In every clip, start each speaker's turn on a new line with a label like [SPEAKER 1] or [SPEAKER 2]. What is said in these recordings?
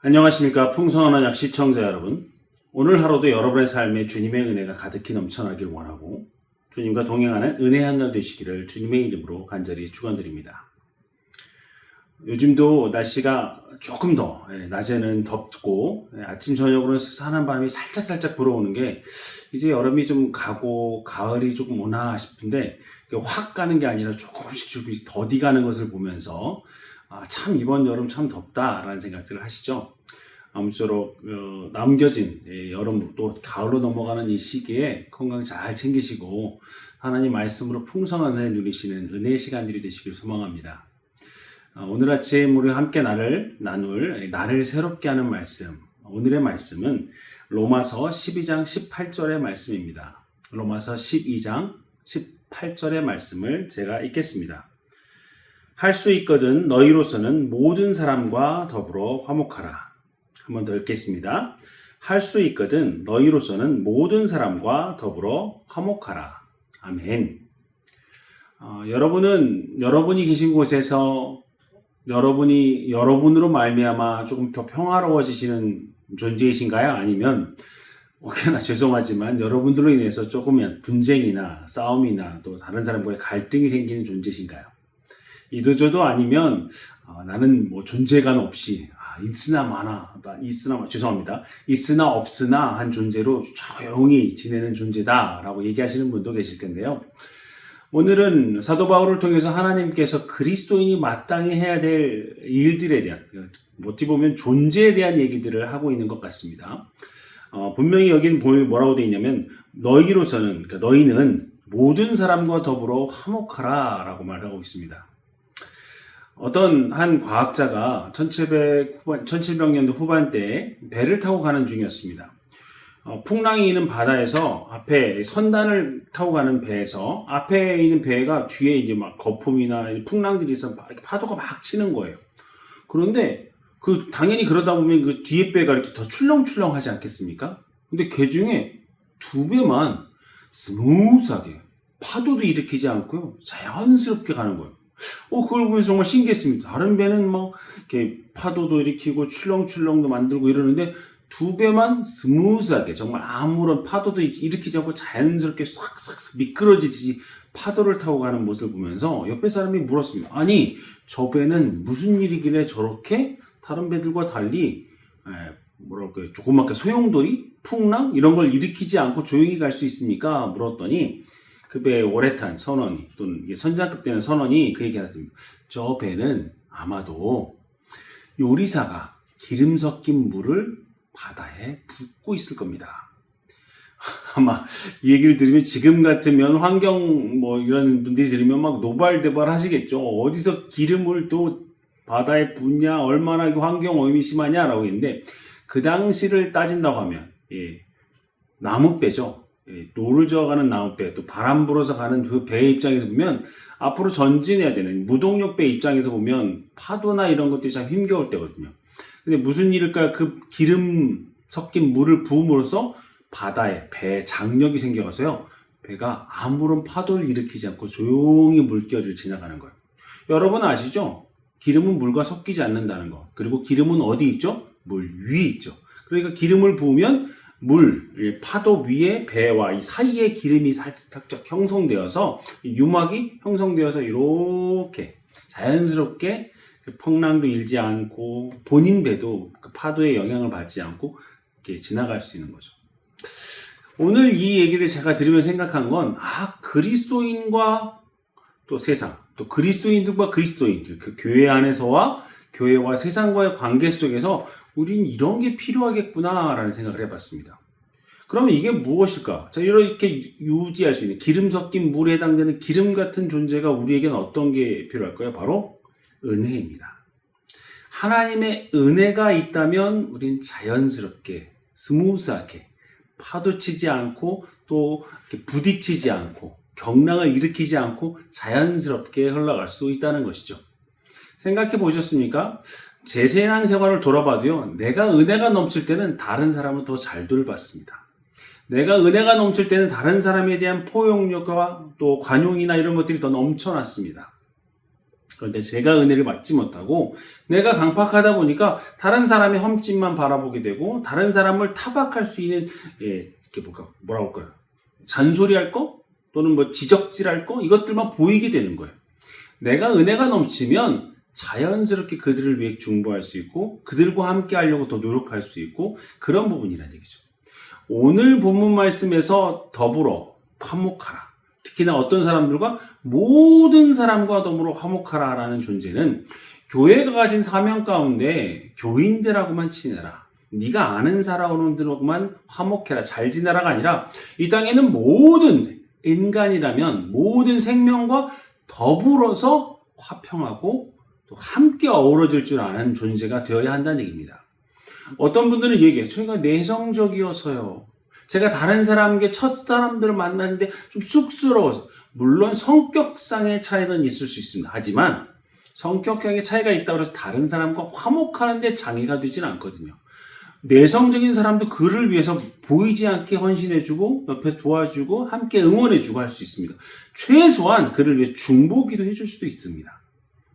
[SPEAKER 1] 안녕하십니까 풍성한 언약 시청자 여러분 오늘 하루도 여러분의 삶에 주님의 은혜가 가득히 넘쳐나길 원하고 주님과 동행하는 은혜의 한날 되시기를 주님의 이름으로 간절히 축원드립니다. 요즘도 날씨가 조금 더 예, 낮에는 덥고 예, 아침 저녁으로는 스산한 바람이 살짝 살짝 불어오는 게 이제 여름이 좀 가고 가을이 조금 오나 싶은데 확 가는 게 아니라 조금씩 조금씩 더디 가는 것을 보면서 아, 참 이번 여름 참 덥다라는 생각들을 하시죠. 아무쪼록 어, 남겨진 예, 여름 또 가을로 넘어가는 이 시기에 건강 잘 챙기시고 하나님 말씀으로 풍성한 은혜 누리시는 은혜의 시간들이 되시길 소망합니다. 어, 오늘 아침 우리 함께 나를 나눌 나를 새롭게 하는 말씀 오늘의 말씀은 로마서 12장 18절의 말씀입니다. 로마서 12장 18절의 말씀을 제가 읽겠습니다. 할 수 있거든 너희로서는 모든 사람과 더불어 화목하라. 한번 더 읽겠습니다. 할 수 있거든 너희로서는 모든 사람과 더불어 화목하라. 아멘. 어, 여러분은 여러분이 계신 곳에서 여러분이 여러분으로 말미암아 조금 더 평화로워지시는 존재이신가요? 아니면 혹여나 죄송하지만 여러분들로 인해서 조금 분쟁이나 싸움이나 또 다른 사람과의 갈등이 생기는 존재이신가요? 이도저도 아니면 어, 나는 뭐 존재감 없이 아, 있으나 마나 있으나 죄송합니다 있으나 없으나 한 존재로 조용히 지내는 존재다라고 얘기하시는 분도 계실 텐데요. 오늘은 사도 바울을 통해서 하나님께서 그리스도인이 마땅히 해야 될 일들에 대한 어찌 보면 존재에 대한 얘기들을 하고 있는 것 같습니다. 어, 분명히 여기는 뭐라고 되어 있냐면 너희로서는 그러니까 너희는 모든 사람과 더불어 화목하라 라고 말하고 있습니다. 어떤 한 과학자가 1700 후반, 1700년도 후반대에 배를 타고 가는 중이었습니다. 어, 풍랑이 있는 바다에서 앞에 선단을 타고 가는 배에서 앞에 있는 배가 뒤에 이제 막 거품이나 풍랑들이 있어 파도가 막 치는 거예요. 그런데 그 당연히 그러다 보면 그 뒤에 배가 이렇게 더 출렁출렁 하지 않겠습니까? 근데 그 중에 두 배만 스무스하게 파도도 일으키지 않고요. 자연스럽게 가는 거예요. 어, 그걸 보면서 정말 신기했습니다. 다른 배는 막, 이렇게 파도도 일으키고 출렁출렁도 만들고 이러는데, 두 배만 스무스하게, 정말 아무런 파도도 일으키지 않고 자연스럽게 싹싹 미끄러지듯이 파도를 타고 가는 모습을 보면서 옆에 사람이 물었습니다. 아니, 저 배는 무슨 일이길래 저렇게 다른 배들과 달리, 에, 뭐랄까, 조그맣게 소용돌이? 풍랑? 이런 걸 일으키지 않고 조용히 갈 수 있습니까? 물었더니, 그 배의 오래 탄 선원이 또는 선장급 되는 선원이 그 얘기 하습니다. 저 배는 아마도 요리사가 기름 섞인 물을 바다에 붓고 있을 겁니다. 아마 이 얘기를 들으면 지금 같으면 환경 뭐 이런 분들이 들으면 막 노발대발 하시겠죠. 어디서 기름을 또 바다에 붓냐, 얼마나 환경 오염이 심하냐라고 했는데 그 당시를 따진다고 하면 예, 나무배죠. 노를 저어가는 나무배, 또 바람 불어서 가는 그 배의 입장에서 보면 앞으로 전진해야 되는 무동력 배 입장에서 보면 파도나 이런 것들이 참 힘겨울 때거든요. 근데 무슨 일일까? 그 기름 섞인 물을 부음으로써 바다에 배 장력이 생겨서요. 배가 아무런 파도를 일으키지 않고 조용히 물결을 지나가는 거예요. 여러분 아시죠? 기름은 물과 섞이지 않는다는 거. 그리고 기름은 어디 있죠? 물 위에 있죠. 그러니까 기름을 부으면 물, 파도 위에 배와 이 사이에 기름이 살짝 형성되어서 유막이 형성되어서 이렇게 자연스럽게 그 풍랑도 일지 않고 본인 배도 그 파도의 영향을 받지 않고 이렇게 지나갈 수 있는 거죠. 오늘 이 얘기를 제가 들으면 생각한 건, 아, 그리스도인과 또 세상, 또 그리스도인들과 그리스도인, 그 교회 안에서와 교회와 세상과의 관계 속에서 우린 이런 게 필요하겠구나라는 생각을 해봤습니다. 그러면 이게 무엇일까? 자, 이렇게 유지할 수 있는 기름 섞인 물에 해당되는 기름 같은 존재가 우리에게는 어떤 게 필요할까요? 바로 은혜입니다. 하나님의 은혜가 있다면 우린 자연스럽게, 스무스하게, 파도치지 않고 또 부딪히지 않고 경랑을 일으키지 않고 자연스럽게 흘러갈 수 있다는 것이죠. 생각해 보셨습니까? 제 신앙 생활을 돌아봐도요, 내가 은혜가 넘칠 때는 다른 사람을 더 잘 돌봤습니다. 내가 은혜가 넘칠 때는 다른 사람에 대한 포용력과 또 관용이나 이런 것들이 더 넘쳐났습니다. 그런데 제가 은혜를 받지 못하고 내가 강팍하다 보니까 다른 사람의 험찜만 바라보게 되고 다른 사람을 타박할 수 있는 예, 이게 뭐까 뭐라 할까요? 잔소리할 거 또는 뭐 지적질할 거 이것들만 보이게 되는 거예요. 내가 은혜가 넘치면 자연스럽게 그들을 위해 중보할 수 있고 그들과 함께 하려고 더 노력할 수 있고 그런 부분이라는 얘기죠. 오늘 본문 말씀에서 더불어 화목하라. 특히나 어떤 사람들과 모든 사람과 더불어 화목하라라는 존재는 교회가 가진 사명 가운데 교인들하고만 친해라. 네가 아는 사람들하고만 화목해라. 잘 지내라가 아니라 이 땅에는 모든 인간이라면 모든 생명과 더불어서 화평하고 또 함께 어우러질 줄 아는 존재가 되어야 한다는 얘기입니다. 어떤 분들은 얘기해요. 저희가 내성적이어서요. 제가 다른 사람께 첫 사람들을 만났는데 좀 쑥스러워서. 물론 성격상의 차이는 있을 수 있습니다. 하지만 성격상의 차이가 있다고 해서 다른 사람과 화목하는데 장애가 되진 않거든요. 내성적인 사람도 그를 위해서 보이지 않게 헌신해주고 옆에 도와주고 함께 응원해주고 할 수 있습니다. 최소한 그를 위해 중보기도 해줄 수도 있습니다.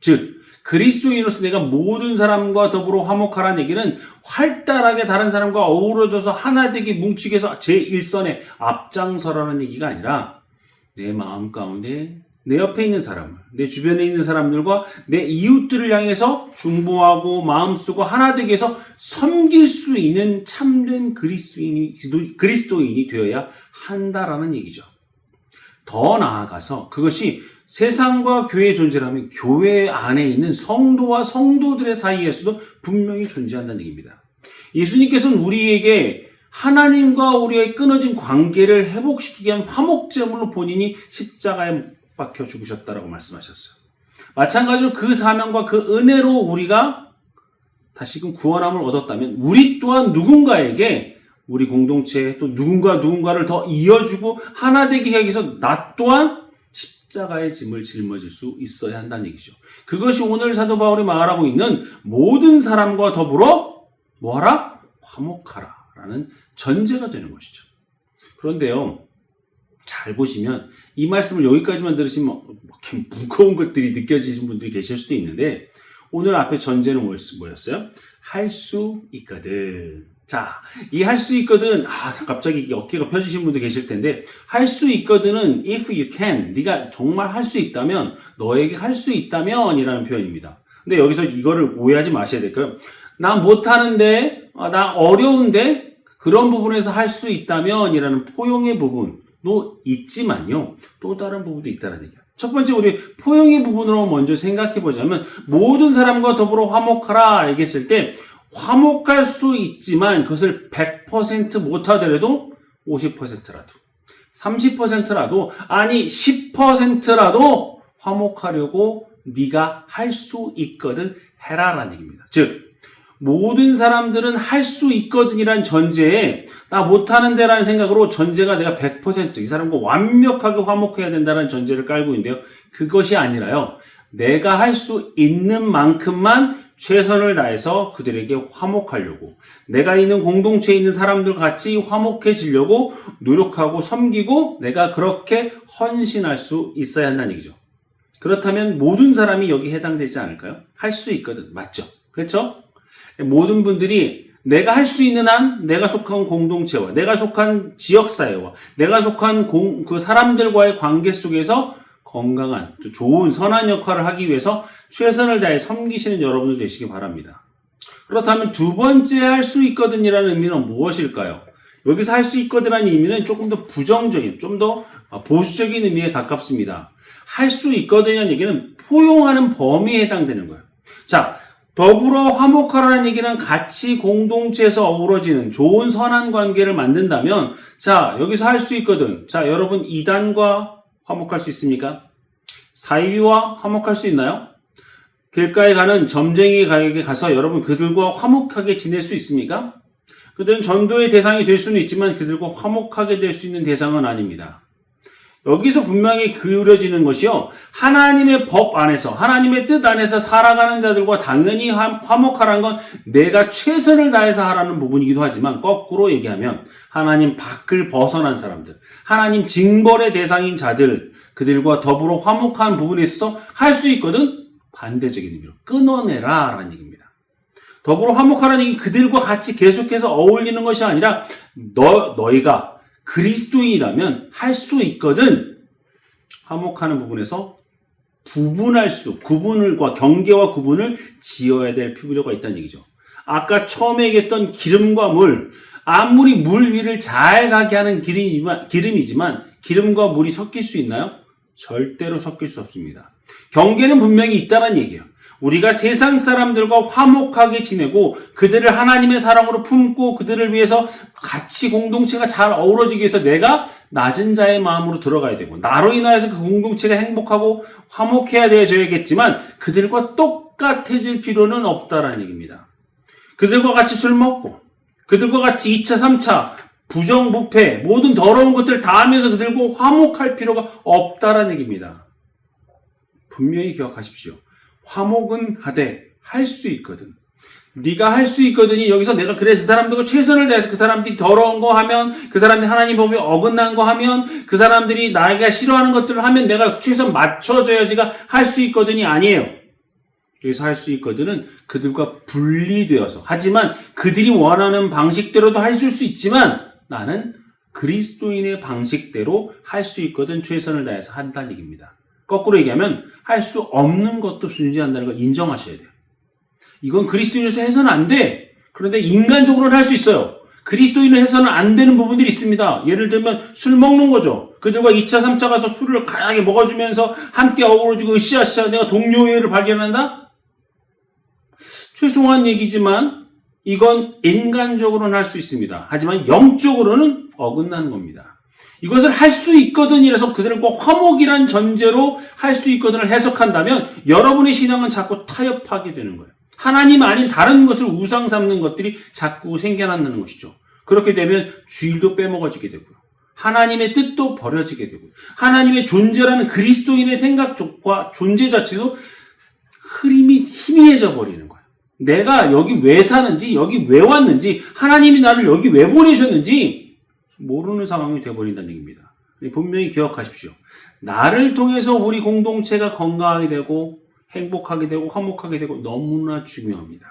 [SPEAKER 1] 즉 그리스도인으로서 내가 모든 사람과 더불어 화목하라는 얘기는 활달하게 다른 사람과 어우러져서 하나 되게 뭉치게 해서 제 일선에 앞장서라는 얘기가 아니라 내 마음 가운데 내 옆에 있는 사람을, 내 주변에 있는 사람들과 내 이웃들을 향해서 중보하고 마음 쓰고 하나 되게 해서 섬길 수 있는 참된 그리스도인이, 그리스도인이 되어야 한다라는 얘기죠. 더 나아가서 그것이 세상과 교회의 존재라면 교회 안에 있는 성도와 성도들의 사이에서도 분명히 존재한다는 얘기입니다. 예수님께서는 우리에게 하나님과 우리의 끊어진 관계를 회복시키기 위한 화목제물로 본인이 십자가에 박혀 죽으셨다라고 말씀하셨어요. 마찬가지로 그 사명과 그 은혜로 우리가 다시금 구원함을 얻었다면 우리 또한 누군가에게 우리 공동체에 또 누군가 누군가를 더 이어주고 하나 되게 하기 위해서 나 또한 십자가의 짐을 짊어질 수 있어야 한다는 얘기죠. 그것이 오늘 사도 바울이 말하고 있는 모든 사람과 더불어 뭐하라? 화목하라. 라는 전제가 되는 것이죠. 그런데요, 잘 보시면 이 말씀을 여기까지만 들으시면 뭐 이렇게 무거운 것들이 느껴지신 분들이 계실 수도 있는데 오늘 앞에 전제는 뭐였어요? 할 수 있거든. 자, 이 할 수 있거든. 아, 갑자기 어깨가 펴지신 분도 계실 텐데 할 수 있거든은 if you can. 네가 정말 할 수 있다면 너에게 할 수 있다면이라는 표현입니다. 근데 여기서 이거를 오해하지 마셔야 될까요? 나 못하는데, 아, 나 어려운데 그런 부분에서 할 수 있다면이라는 포용의 부분도 있지만요. 또 다른 부분도 있다는 얘기예요. 첫 번째 우리 포용의 부분으로 먼저 생각해 보자면 모든 사람과 더불어 화목하라 얘기했을 때 화목할 수 있지만 그것을 100% 못하더라도 50%라도 30%라도 아니 10%라도 화목하려고 네가 할 수 있거든 해라라는 얘기입니다. 즉 모든 사람들은 할 수 있거든이란 전제에 나 못하는데라는 생각으로 전제가 내가 100%이 사람과 완벽하게 화목해야 된다는 전제를 깔고 있는데요. 그것이 아니라요. 내가 할 수 있는 만큼만 최선을 다해서 그들에게 화목하려고 내가 있는 공동체에 있는 사람들 같이 화목해지려고 노력하고 섬기고 내가 그렇게 헌신할 수 있어야 한다는 얘기죠. 그렇다면 모든 사람이 여기 해당되지 않을까요? 할 수 있거든. 맞죠? 그렇죠? 모든 분들이 내가 할 수 있는 한 내가 속한 공동체와 내가 속한 지역사회와 내가 속한 공, 그 사람들과의 관계 속에서 건강한 좋은 선한 역할을 하기 위해서 최선을 다해 섬기시는 여러분들 되시기 바랍니다. 그렇다면 두 번째 할 수 있거든이라는 의미는 무엇일까요? 여기서 할 수 있거든이라는 의미는 조금 더 부정적인, 좀 더 보수적인 의미에 가깝습니다. 할 수 있거든이라는 얘기는 포용하는 범위에 해당되는 거예요. 자, 더불어 화목하라는 얘기는 같이 공동체에서 어우러지는 좋은 선한 관계를 만든다면, 자, 여기서 할 수 있거든. 자, 여러분, 이단과 화목할 수 있습니까? 사이비와 화목할 수 있나요? 길가에 가는 점쟁이 가게에 가서 여러분 그들과 화목하게 지낼 수 있습니까? 그들은 전도의 대상이 될 수는 있지만 그들과 화목하게 될 수 있는 대상은 아닙니다. 여기서 분명히 그려지는 것이요. 하나님의 법 안에서, 하나님의 뜻 안에서 살아가는 자들과 당연히 화- 화목하라는 건 내가 최선을 다해서 하라는 부분이기도 하지만 거꾸로 얘기하면 하나님 밖을 벗어난 사람들, 하나님 징벌의 대상인 자들, 그들과 더불어 화목한 부분에 있어서 할 수 있거든 반대적인 의미로 끊어내라 라는 얘기입니다. 더불어 화목하라는 얘기 그들과 같이 계속해서 어울리는 것이 아니라 너, 너희가 그리스도인이라면 할 수 있거든. 화목하는 부분에서 구분할 수, 구분을과 경계와 구분을 지어야 될 필요가 있다는 얘기죠. 아까 처음에 얘기했던 기름과 물, 아무리 물 위를 잘 가게 하는 기름이지만, 기름이지만 기름과 물이 섞일 수 있나요? 절대로 섞일 수 없습니다. 경계는 분명히 있다는 얘기예요. 우리가 세상 사람들과 화목하게 지내고 그들을 하나님의 사랑으로 품고 그들을 위해서 같이 공동체가 잘 어우러지기 위해서 내가 낮은 자의 마음으로 들어가야 되고 나로 인하여서 그 공동체가 행복하고 화목해야 되어져야겠지만 그들과 똑같아질 필요는 없다라는 얘기입니다. 그들과 같이 술 먹고 그들과 같이 2차, 3차 부정부패 모든 더러운 것들 다 하면서 그들과 화목할 필요가 없다라는 얘기입니다. 분명히 기억하십시오. 화목은 하되 할 수 있거든. 네가 할 수 있거든이 여기서 내가 그래서 그 사람들과 최선을 다해서 그 사람들이 더러운 거 하면 그 사람들이 하나님 법에 어긋난 거 하면 그 사람들이 나에게 싫어하는 것들을 하면 내가 최선 맞춰줘야지가 할 수 있거든이 아니에요. 여기서 할 수 있거든은 그들과 분리되어서 하지만 그들이 원하는 방식대로도 할 수 있지만 나는 그리스도인의 방식대로 할 수 있거든 최선을 다해서 한다는 얘기입니다. 거꾸로 얘기하면 할 수 없는 것도 존재한다는 걸 인정하셔야 돼요. 이건 그리스도인에서 해서는 안 돼. 그런데 인간적으로는 할 수 있어요. 그리스도인을 해서는 안 되는 부분들이 있습니다. 예를 들면 술 먹는 거죠. 그들과 2차, 3차 가서 술을 강하게 먹어주면서 함께 어우러지고 으쌰으쌰 내가 동료회를 발견한다? 죄송한 얘기지만 이건 인간적으로는 할 수 있습니다. 하지만 영적으로는 어긋나는 겁니다. 이것을 할 수 있거든 이라서 그들과 화목이란 전제로 할 수 있거든을 해석한다면 여러분의 신앙은 자꾸 타협하게 되는 거예요. 하나님 아닌 다른 것을 우상 삼는 것들이 자꾸 생겨나는 것이죠. 그렇게 되면 주일도 빼먹어지게 되고요. 하나님의 뜻도 버려지게 되고요. 하나님의 존재라는 그리스도인의 생각과 존재 자체도 흐림이 희미해져 버리는 거예요. 내가 여기 왜 사는지, 여기 왜 왔는지, 하나님이 나를 여기 왜 보내셨는지 모르는 상황이 되어버린다는 얘기입니다. 분명히 기억하십시오. 나를 통해서 우리 공동체가 건강하게 되고 행복하게 되고 화목하게 되고 너무나 중요합니다.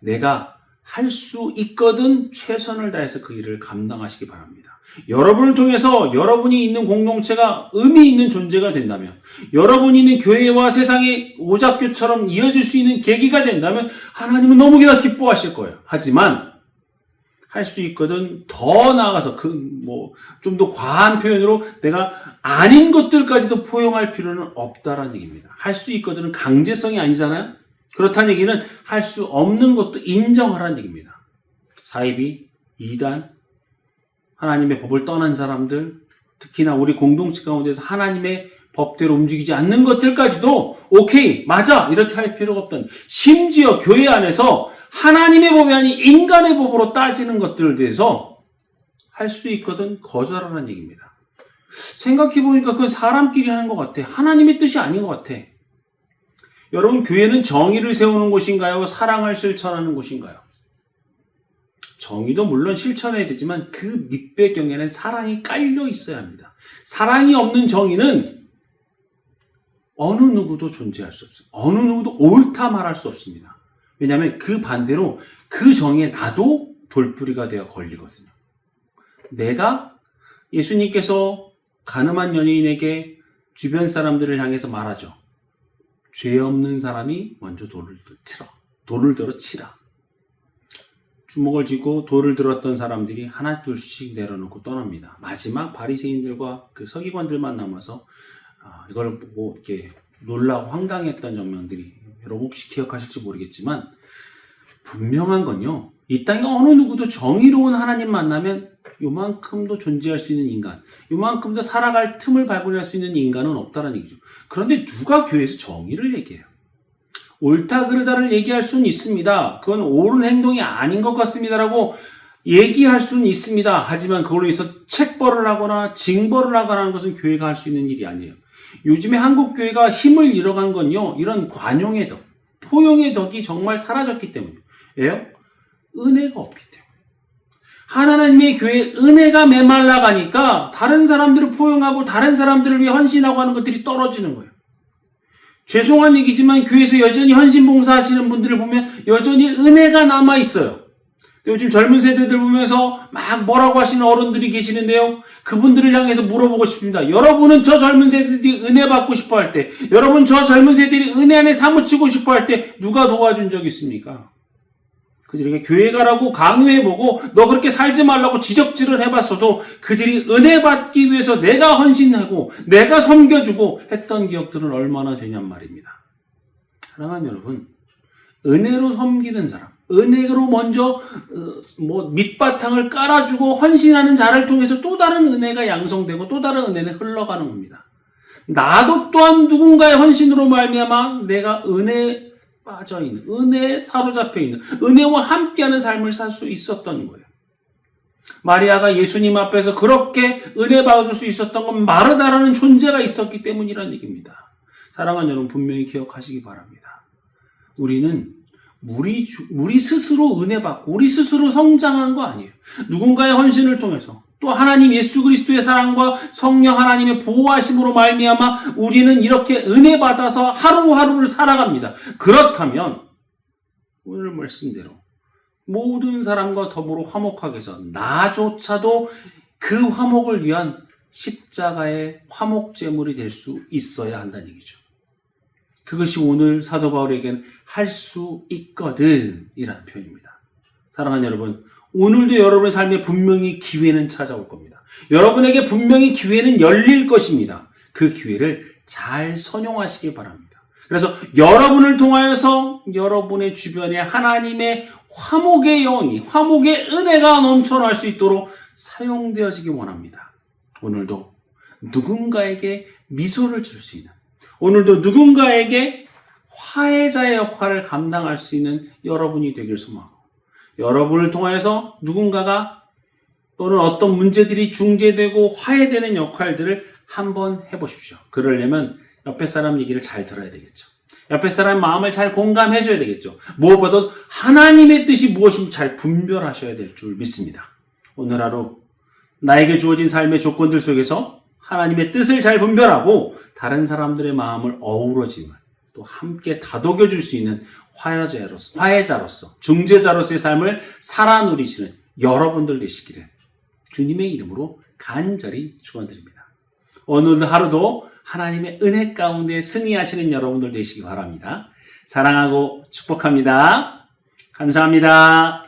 [SPEAKER 1] 내가 할 수 있거든 최선을 다해서 그 일을 감당하시기 바랍니다. 여러분을 통해서 여러분이 있는 공동체가 의미 있는 존재가 된다면, 여러분이 있는 교회와 세상의 오작교처럼 이어질 수 있는 계기가 된다면 하나님은 너무나 기뻐하실 거예요. 하지만 할 수 있거든 더 나아가서 그 뭐 좀 더 과한 표현으로 내가 아닌 것들까지도 포용할 필요는 없다라는 얘기입니다. 할 수 있거든은 강제성이 아니잖아요. 그렇다는 얘기는 할 수 없는 것도 인정하라는 얘기입니다. 사이비, 이단, 하나님의 법을 떠난 사람들, 특히나 우리 공동체 가운데서 하나님의 법대로 움직이지 않는 것들까지도 오케이, 맞아 이렇게 할 필요가 없던 심지어 교회 안에서 하나님의 법이 아닌 인간의 법으로 따지는 것들에 대해서 할 수 있거든 거절하라는 얘기입니다. 생각해보니까 그건 사람끼리 하는 것 같아. 하나님의 뜻이 아닌 것 같아. 여러분, 교회는 정의를 세우는 곳인가요? 사랑을 실천하는 곳인가요? 정의도 물론 실천해야 되지만 그 밑배경에는 사랑이 깔려 있어야 합니다. 사랑이 없는 정의는 어느 누구도 존재할 수 없어요. 어느 누구도 옳다 말할 수 없습니다. 왜냐하면 그 반대로 그 정의에 나도 돌풀이가 되어 걸리거든요. 내가 예수님께서 가늠한 연예인에게 주변 사람들을 향해서 말하죠. 죄 없는 사람이 먼저 돌을 치라. 돌을 들어 치라. 주먹을 쥐고 돌을 들었던 사람들이 하나 둘씩 내려놓고 떠납니다. 마지막 바리새인들과 그 서기관들만 남아서 아, 이걸 보고 이렇게 놀라고 황당했던 장면들이 여러분 혹시 기억하실지 모르겠지만 분명한 건요. 이 땅에 어느 누구도 정의로운 하나님 만나면 요만큼도 존재할 수 있는 인간, 요만큼도 살아갈 틈을 발견할 수 있는 인간은 없다는 얘기죠. 그런데 누가 교회에서 정의를 얘기해요? 옳다 그르다를 얘기할 수는 있습니다. 그건 옳은 행동이 아닌 것 같습니다라고 얘기할 수는 있습니다. 하지만 그걸로 해서 책벌을 하거나 징벌을 하거나 하는 것은 교회가 할 수 있는 일이 아니에요. 요즘에 한국 교회가 힘을 잃어간 건요. 이런 관용의 덕, 포용의 덕이 정말 사라졌기 때문이에요. 은혜가 없기 때문에. 하나님의 교회에 은혜가 메말라 가니까 다른 사람들을 포용하고 다른 사람들을 위해 헌신하고 하는 것들이 떨어지는 거예요. 죄송한 얘기지만 교회에서 여전히 헌신 봉사하시는 분들을 보면 여전히 은혜가 남아 있어요. 요즘 젊은 세대들 보면서 막 뭐라고 하시는 어른들이 계시는데요. 그분들을 향해서 물어보고 싶습니다. 여러분은 저 젊은 세대들이 은혜 받고 싶어 할 때, 여러분 저 젊은 세대들이 은혜 안에 사무치고 싶어 할 때 누가 도와준 적 있습니까? 그들에게 교회 가라고 강요해보고 너 그렇게 살지 말라고 지적질을 해봤어도 그들이 은혜 받기 위해서 내가 헌신하고 내가 섬겨주고 했던 기억들은 얼마나 되냔 말입니다. 사랑하는 여러분, 은혜로 섬기는 사람, 은혜로 먼저 어, 뭐 밑바탕을 깔아주고 헌신하는 자를 통해서 또 다른 은혜가 양성되고 또 다른 은혜는 흘러가는 겁니다. 나도 또한 누군가의 헌신으로 말미암아 내가 은혜 빠져 있는 은혜에 사로잡혀 있는 은혜와 함께하는 삶을 살 수 있었던 거예요. 마리아가 예수님 앞에서 그렇게 은혜 받을 수 있었던 건 마르다라는 존재가 있었기 때문이라는 얘기입니다. 사랑하는 여러분 분명히 기억하시기 바랍니다. 우리는 우리, 주- 우리 스스로 은혜 받고 우리 스스로 성장한 거 아니에요. 누군가의 헌신을 통해서 또 하나님 예수 그리스도의 사랑과 성령 하나님의 보호하심으로 말미암아 우리는 이렇게 은혜 받아서 하루하루를 살아갑니다. 그렇다면 오늘 말씀대로 모든 사람과 더불어 화목하게 해서 나조차도 그 화목을 위한 십자가의 화목 제물이 될 수 있어야 한다는 얘기죠. 그것이 오늘 사도 바울에게는 할수 있거든 이라는 표현입니다. 사랑하는 여러분, 오늘도 여러분의 삶에 분명히 기회는 찾아올 겁니다. 여러분에게 분명히 기회는 열릴 것입니다. 그 기회를 잘 선용하시기 바랍니다. 그래서 여러분을 통하여서 여러분의 주변에 하나님의 화목의 영이, 화목의 은혜가 넘쳐날 수 있도록 사용되어지기 원합니다. 오늘도 누군가에게 미소를 줄 수 있는, 오늘도 누군가에게 화해자의 역할을 감당할 수 있는 여러분이 되길 소망하고, 여러분을 통하여서 누군가가 또는 어떤 문제들이 중재되고 화해되는 역할들을 한번 해보십시오. 그러려면 옆에 사람 얘기를 잘 들어야 되겠죠. 옆에 사람 마음을 잘 공감해줘야 되겠죠. 무엇보다 하나님의 뜻이 무엇인지 잘 분별하셔야 될 줄 믿습니다. 오늘 하루 나에게 주어진 삶의 조건들 속에서 하나님의 뜻을 잘 분별하고 다른 사람들의 마음을 어우러짐을 또 함께 다독여 줄 수 있는 화해자로서, 화해자로서, 중재자로서의 삶을 살아 누리시는 여러분들 되시기를 주님의 이름으로 간절히 축원드립니다. 오늘 하루도 하나님의 은혜 가운데 승리하시는 여러분들 되시기 바랍니다. 사랑하고 축복합니다. 감사합니다.